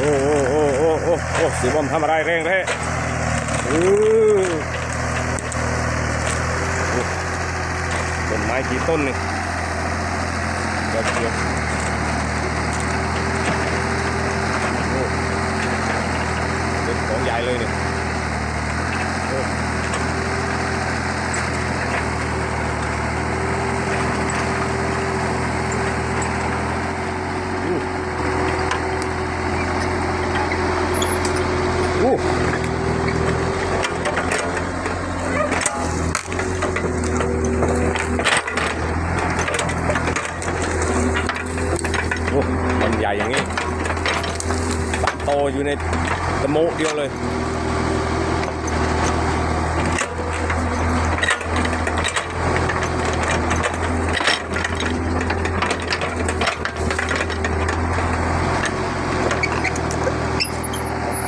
โอ้โอ้โอ้โอ้โอ้โอ้สีบอมทำอะไรแรงแท้อือต้นไม้กี่ต้นนี่เดี๋ยวเดี๋ยวโอ้เป็นของใหญ่เลยนี่ยอ้อู้อู้ โอ้มันใหญ่อย่างนี้ตัดโต อยู่ในตะโมเดียวเลย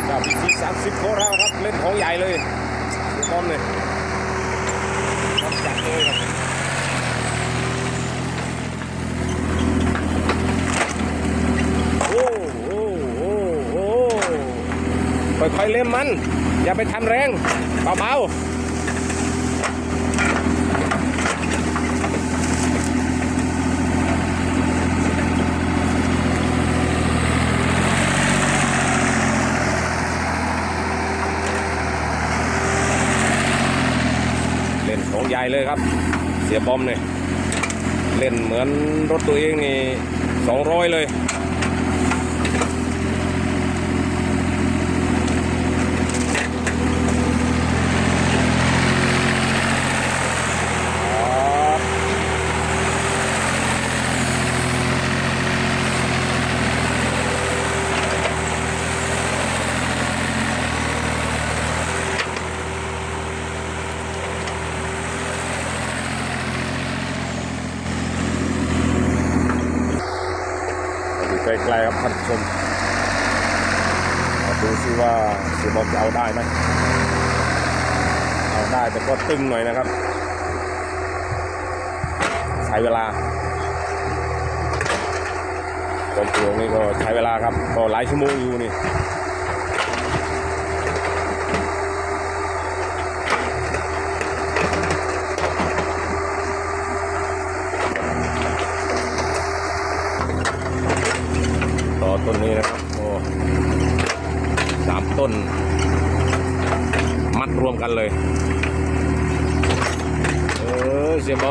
ดาบพีซีสามสิบโคราครับ เล่นของใหญ่เลยดูบอมเลยบอมจัดเลยครับ โอ้โอ้โอ้โอ้ค่ อยเล่มมัน อย่าไปทำแรงเบาๆเล่นของใหญ่เลยครับ เสียบอมเนี่ยเล่นเหมือนรถตัวเองนี่สองร้อยเลย ล้ๆครับท่านผู้ชมดูซิว่าเสียบอกจะเอาได้ไหมเอาได้แต่ก็ตึงหน่อยนะครับใช้เวลาตอนปลวนี่ก็ใช้เวลาครับก็หลายชั่วโมงอยู่นี่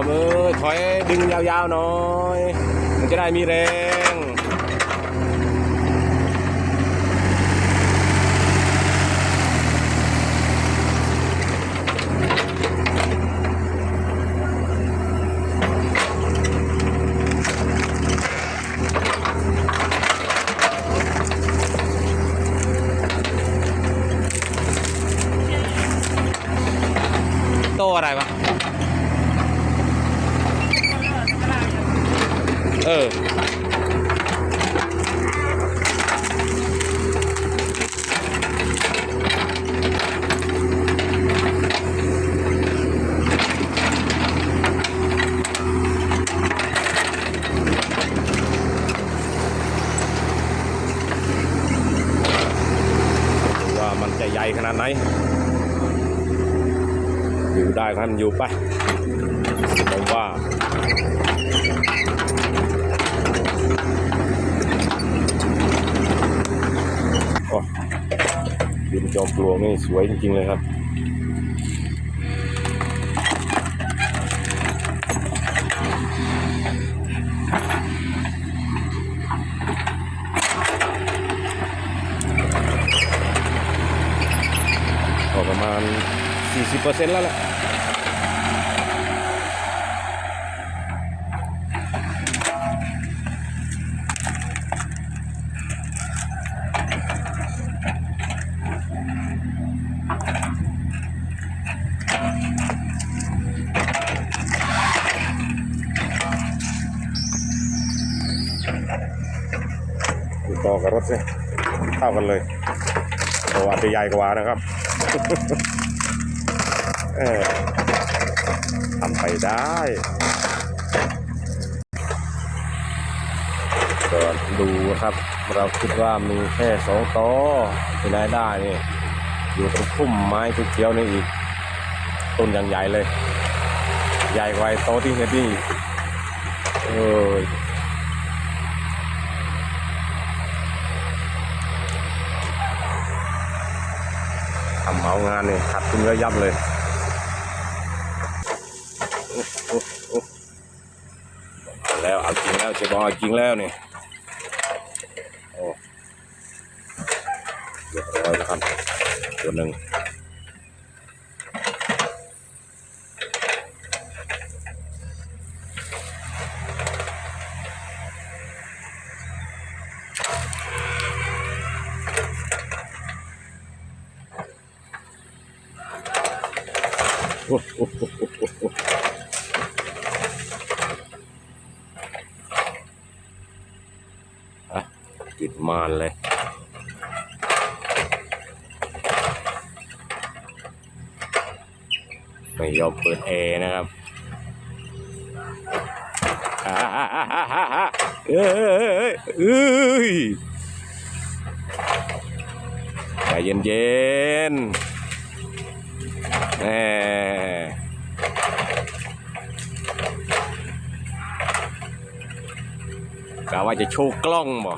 มเออถอยดึงยาวๆหน่อย มันจะได้มีแรง โตอะไรวะ เออ ว่ามันจะใหญ่ขนาดไหน อยู่ได้ก็ให้มันอยู่ไปผมว่าโอ้ดินจอมปลวกนี่สวยจริง ๆ เลยครับก็ประมาณ 40%แล้วแหละ ต่อกับรถสิเท่ากันเลยเพราะว่าจะใหญ่กว่านะครับ เออทำไปได้ก่อดูครับ เราคิดว่ามีแค่สองตอที่ไหนได้นี่อยู่ตรงพุ่มไม้เขียวนี่อีก ต้นอย่างใหญ่เลย ใหญ่กว่าไอ้โตที่เห็นนี่เออ ทำเอางานนี่ขัดทุนระยับเลยเอาแล้วเอาจริงแล้วเจะบอกจริงแล้วนี่โอ้เรียบร้อยแล้วครับตัวหนึ่ง อะติดมานเลยไม่ยอมเปิดแอร์นะครับเอ้ยเอ้ยใจเย็นๆ แหมกะว่าจะโชว์กล้องบ่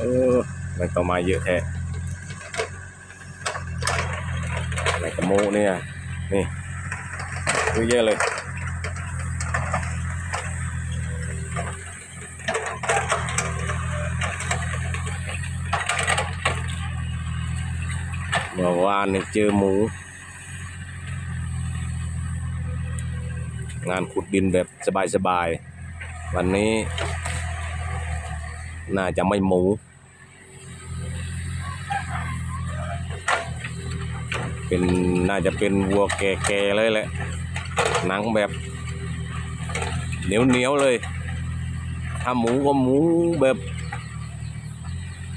เออไม่ต้อมาเยอะแท้อะไรกะโมเนี่ยนี่เยอะเลยเมื่อวานนี่เจอหมู งานขุดดินแบบสบายๆ วันนี้ น่าจะไม่หมู เป็นน่าจะเป็นวัวแก่ๆเลยแหละ หนังแบบเหนียวๆเลย ถ้าหมูก็หมูแบบ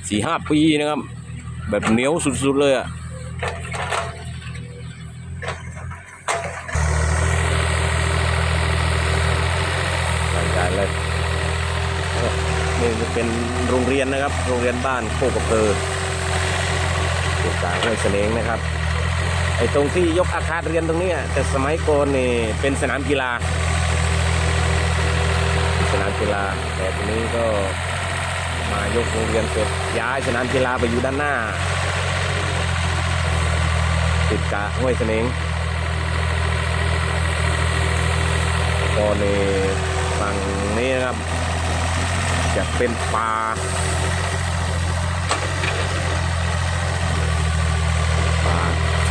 สี่ห้าปีนะครับ แบบเหนียวสุดๆเลยอะใหญ่เลยนี่จะเป็นโรงเรียนนะครับ โรงเรียนบ้านโคกระเพออยู่กลางห้วยเสนงนะครับ ไอ้ตรงที่ยกอาคารเรียนตรงนี้แต่สมัยก่อนนี่เป็นสนามกีฬา สนามกีฬา แต่ทีนี้ก็มายกโรงเรียนเสร็จย้ายสนามกีฬาไปอยู่ด้านหน้า ติดกะห้วยเสนงก็ในฝั่งนี้นะครับจะเป็นป่า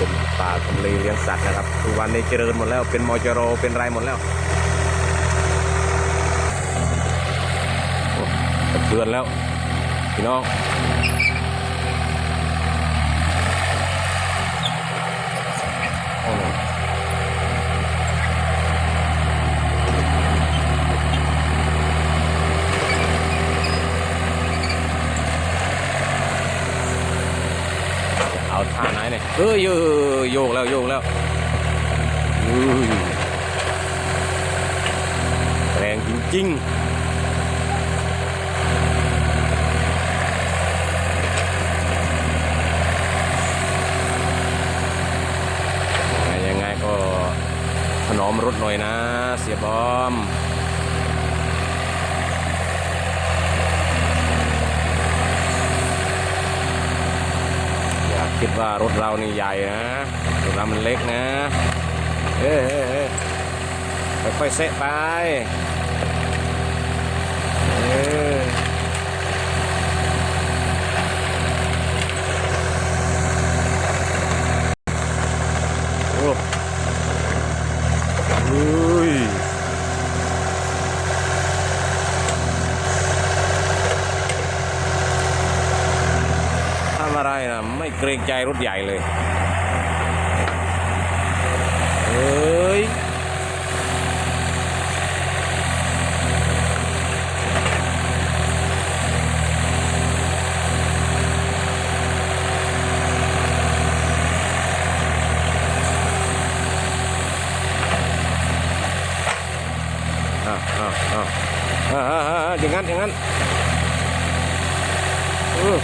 เป็นป่าทำเลเลี้ยงสัตว์นะครับทุกวันนี้เจริญหมดแล้วเป็นมอจโรเป็นไรหมดแล้วโอ้กระเทือนแล้วพี่น้องโอ้เอาท่า ไหนเนี่ยเอ้ยเอ้ยโยกแล้วโยกแล้วแรงจริงๆยังไงยังไงก็ถนอมรถหน่อยนะ เสียบอม อย่า คิดว่ารถเรานี่ใหญ่นะรถเรามันเล็กนะ เอ้ยค่อยๆเซะไป เออ เกรงใจรถใหญ่เลยเอ้ยอย่างนั้นอย่างนั้นเออ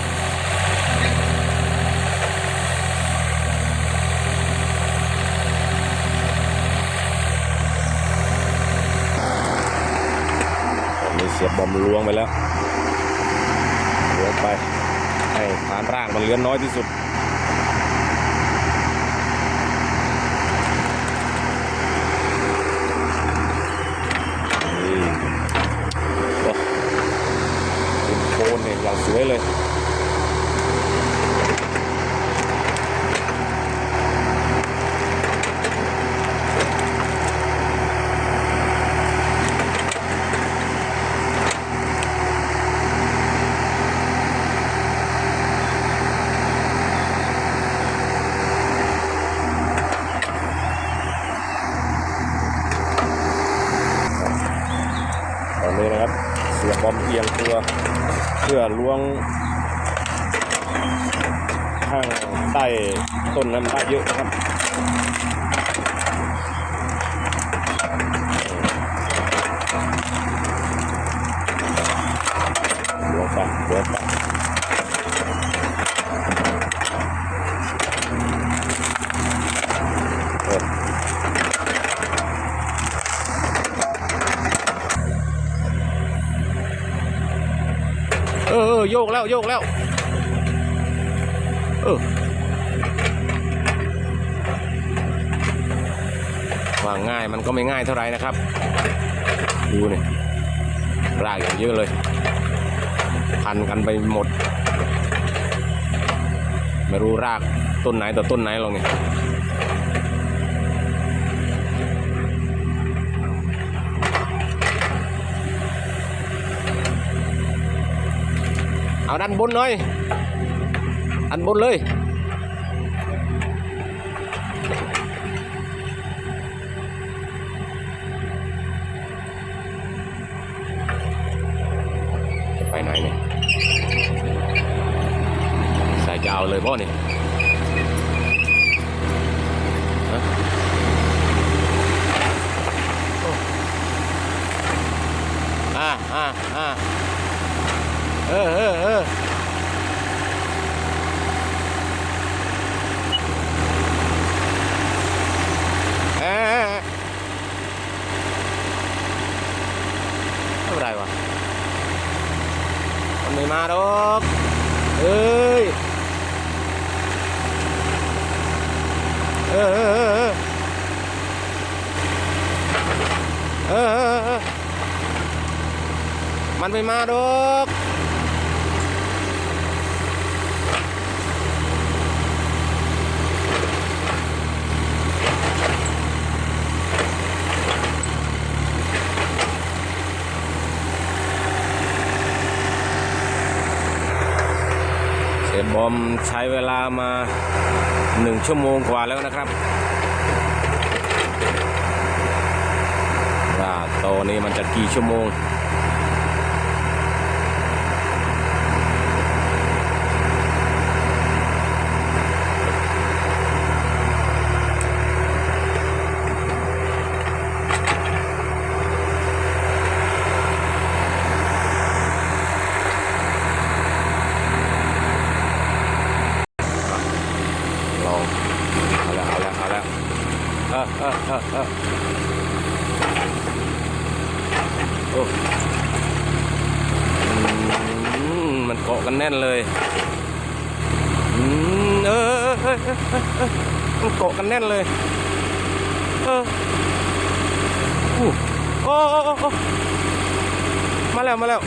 สียบบอมล้วงไปแล้วล้วงไป ให้ฐานร่างมันเลือน้อยที่สุดนี่โอ้เป็นโคนเนี่ยอย่างสวยเลย เลยนะครับ เสียบอมเอียงตัวเพื่อล้วงข้างใต้ต้นนั้นได้เยอะนะครับล้วงไปล้วงไปเออ เออเออ โยกแล้วโยกแล้วเออว่าง่ายมันก็ไม่ง่ายเท่าไหร่นะครับ ดูนี่รากอย่างเยอะเลย พันกันไปหมด ไม่รู้รากต้นไหนต่อต้นไหนหรอกนี่ เอาด้านบนหน่อยอันบนเลยจะไปไหนเนี่ยใส่จะเอาเลยพ่อนี่ฮะโอ้อ่าอ่าอ่า เออเออเออออเออเท่าไรวะมันไม่มาดอกเอ้ยเออเออเออเออเออเออเออมันไม่มาดอก ผมใช้เวลามาหนึ่งชั่วโมงกว่าแล้วนะครับว่าโตวนี้มันจะกี่ชั่วโมง ลองเอาแล้วเอาแล้วเอาแล้วเออเออเออเออโอ้อืมมันเกันแน่นเลยอืมเออเออเออเออเออเออมันเกาะกันแน่นเลย เอออู้โอ้โอ้โอ้โอ้มาแล้วมาแล้ว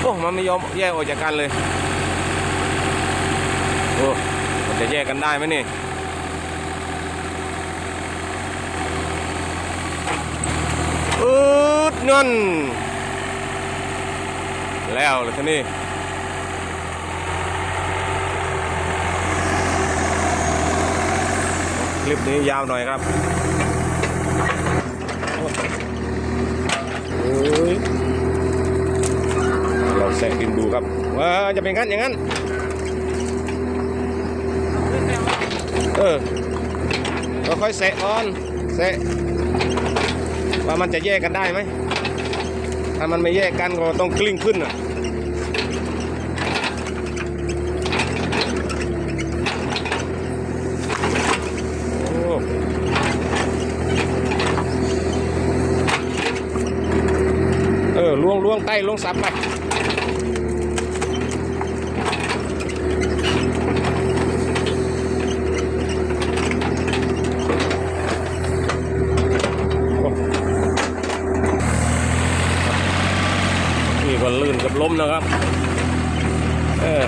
โอ้มันไม่ยอมแยกออกจากกันเลยโอ้มันจะแยกกันได้ไหมนี่อืดเงิน แล้วเลยท่านี้คลิปนี้ยาวหน่อยครับเราแสงดินดูครับว่าจะเป็นงั้นอย่างนั้น เออเราค่อยแสะก่อนแสะว่ามันจะแยกกันได้ไหมถ้ามันไม่แยกกันก็ต้องกลิ้งขึ้นอะ ไต่ลงสับไปนี่ก็ลื่นกับล้มนะครับ เออ